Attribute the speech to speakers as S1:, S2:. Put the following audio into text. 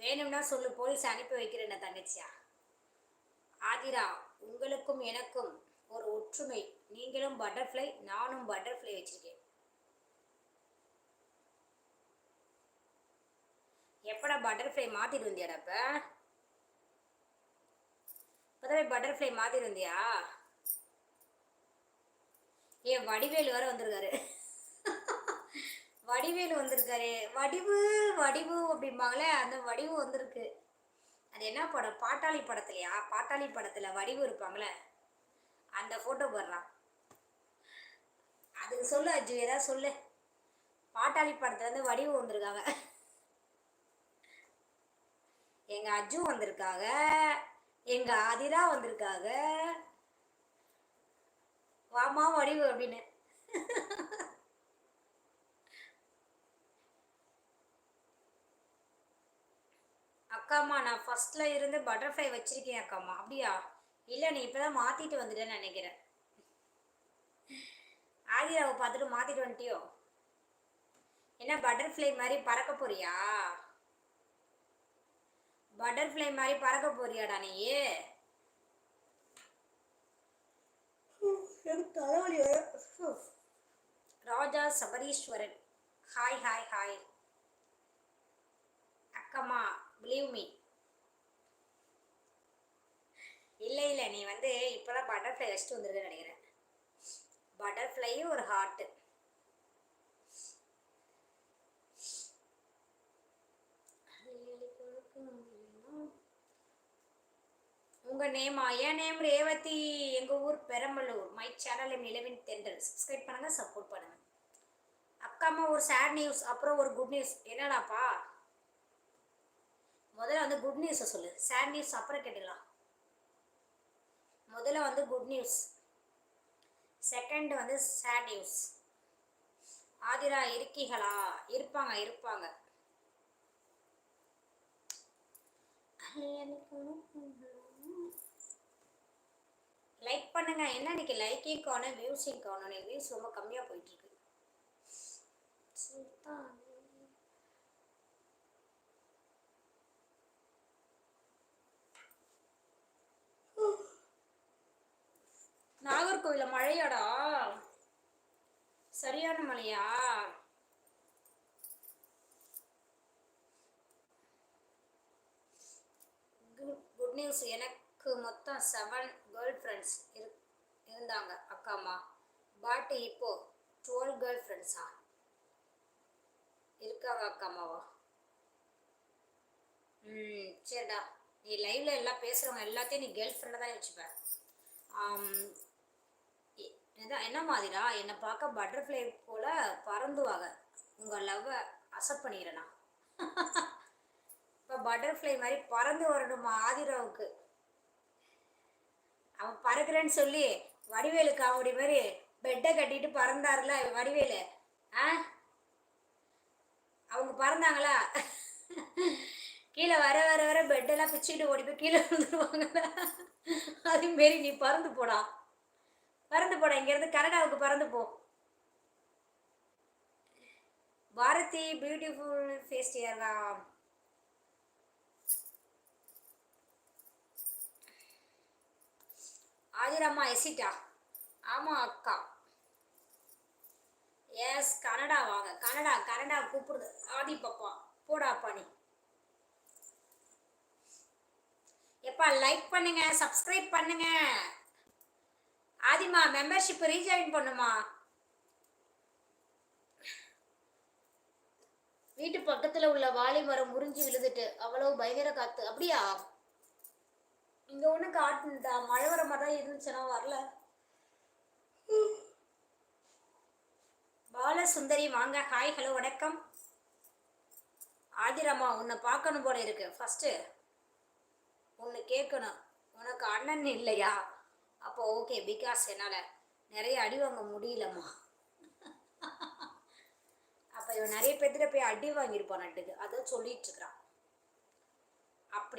S1: வேணும்னா சொல்லு போலீஸ் அனுப்பி வைக்கிறேன் தங்கச்சியா. ஆதிரா உங்களுக்கும் எனக்கும் ஒரு ஒற்றுமை. நீங்களும் பட்டர்ஃப்ளை நானும் பட்டர்ஃப்ளை வச்சிருக்கேன். எப்படா பட்டர்ஃப்ளை மாத்திட்டு வந்தியாடா இப்ப இப்பதான் பட்டர்ஃப்ளை மாத்திட்டு வந்தியா? ஏன் வடிவேலு வேற வந்திருக்காரு. வடிவேலு வந்திருக்காரு. வடிவு வடிவு அப்படிம்பாங்களே அந்த வடிவு வந்திருக்கு. அது என்ன படம்? பாட்டாளி படத்துலையா? பாட்டாளி படத்துல வடிவு இருப்பாங்களே. அந்த போட்டோ போடுறான் அதுக்கு சொல்லு அஜு ஏதாவது சொல்லு. பாட்டாளி படத்துல இருந்து வடிவு வந்திருக்காங்க. எங்க அஜு வந்திருக்காங்க. எங்க ஆதிரா வந்திருக்காங்க. வாமா வடிவு அப்படின்னு. அக்காம்மா நான் ஃபர்ஸ்ட்ல இருந்து பட்டர்ஃப்ளை வச்சிருக்கேன் அக்காம்மா. அப்படியா? இல்லை நீ இப்பதான் மாத்திட்டு வந்துட்டேன்னு நினைக்கிறேன். ஆதிராவை பார்த்துட்டு மாத்திட்டு வந்துட்டியோ? என்ன பட்டர்ஃப்ளை மாதிரி பறக்க போறியா? பட்டர்ஃப்ளை மாதிரி பறக்க போறியாடா நீ. Raja Sabariswaran. Hi hi hi Akkamma believe me இல்லை இல்லை நீ வந்து இப்போதான் பட்டர்ஃப்ளை வச்சுட்டு வந்திருக்கேன்னு நினைக்கிறேன். பட்டர்ஃப்ளையும் ஒரு ஹார்ட்டு உங்க நேமா என் நேம் ரேவதி. எங்க ஊர் பெரம்பலூர். மை சேனல் எம் நிலவின் தென்றல். சப்ஸ்கிரைப் பண்ணுங்க சப்போர்ட் பண்ணுங்க. அக்காமா ஒரு சேட் நியூஸ் அப்புறம் ஒரு குட் நியூஸ் என்னடாப்பா? முதல்ல வந்து குட் நியூஸை சொல்லு. சேட் நியூஸ் அப்புறம் கேட்டுக்கலாம். முதல்ல வந்து குட் நியூஸ் செகண்ட் வந்து சேட் நியூஸ் ஆதிரா இருக்கீங்களா இருப்பாங்க இருப்பாங்க. லைக் பண்ணுங்க. என்ன இன்னைக்கு லைக்கிங் காணும் வியூஸிங் காணும். வியூஸ் ரொம்ப கம்மியாக போயிட்டு இருக்கு. சுல்தான் கோயில மழையாடா? சரியான மழையா? குட் நியூஸ் எனக்கு மொத்தம் செவன் கேர்ள் ஃப்ரெண்ட்ஸ் இரு இருந்தாங்க அக்காமா பாட்டு இப்போ டுவெல் கேர்ள் ஃப்ரெண்ட்ஸா இருக்காங்க அக்காமாவா ம் சரிடா. நீ லைவ்ல எல்லாம் பேசுறவங்க எல்லாத்தையும் நீ கேர்ள் ஃப்ரெண்டாக தான் வச்சுப்ப. ஆம், இதான் என்ன மாதிரா என்னை பார்க்க பட்டர்ஃப்ளை போல பறந்துவாங்க. உங்கள் லவ்வை அசப்ட் பண்ணிடுறேண்ணா இப்போ பட்டர்ஃப்ளை மாதிரி பறந்து வரணுமா ஆதிராவுக்கு? அவன் பறக்கிறேன்னு சொல்லி வடிவேலு காமெடி மாதிரி பெட்டை கட்டிட்டு பறந்தாருல வடிவேலு. ஆ? அவங்க பறந்தாங்களா? கீழே வர வர வர பெட்டெல்லாம் பிச்சுக்கிட்டு ஓடி போய் கீழே விழுந்துருவாங்கல்ல. அது மாரி நீ பறந்து போடா. பறந்து போடா இங்கேருந்து கனடாவுக்கு பறந்து போ. பாரதி பியூட்டிஃபுல் ஃபேஸ் தான் ஆதிரம்மா எசிட்டா? ஆமாம் அக்கா. எஸ் கனடா வாங்க. கனடா கனடா கூப்பிடுது. ஆதி பாப்பா போடாப்பா நீ. எப்பா லைக் பண்ணுங்க சப்ஸ்கிரைப் பண்ணுங்க. ஆதிமா மெம்பர்ஷிப் ரீஜாயின் பண்ணுமா? வீட்டு பக்கத்துல உள்ள வாழை மரம் முறிஞ்சு விழுதுட்டு அவ்வளவு பயங்கர காத்து. அப்படியா? இங்க ஒண்ணு காட்டுதா மழை வர மாதிரி தான் இருந்துச்சுன்னா வரல. பாலசுந்தரி வாங்க. ஹாய் ஹலோ வணக்கம். ஆதிரம்மா உன்னை பார்க்கணும் போல இருக்கு. ஃபர்ஸ்ட்டு ஒன்று கேட்கணும். உனக்கு அண்ணன் இல்லையா? அப்போ ஓகே பிகாஸ் என்னால் நிறைய அடி வாங்க முடியலம்மா. அப்போ இவன் நிறைய பேர்த்திட்ட போய் அடி வாங்கியிருப்பான் நட்டுக்கு அதை சொல்லிட்டு இருக்கிறான். அப்படி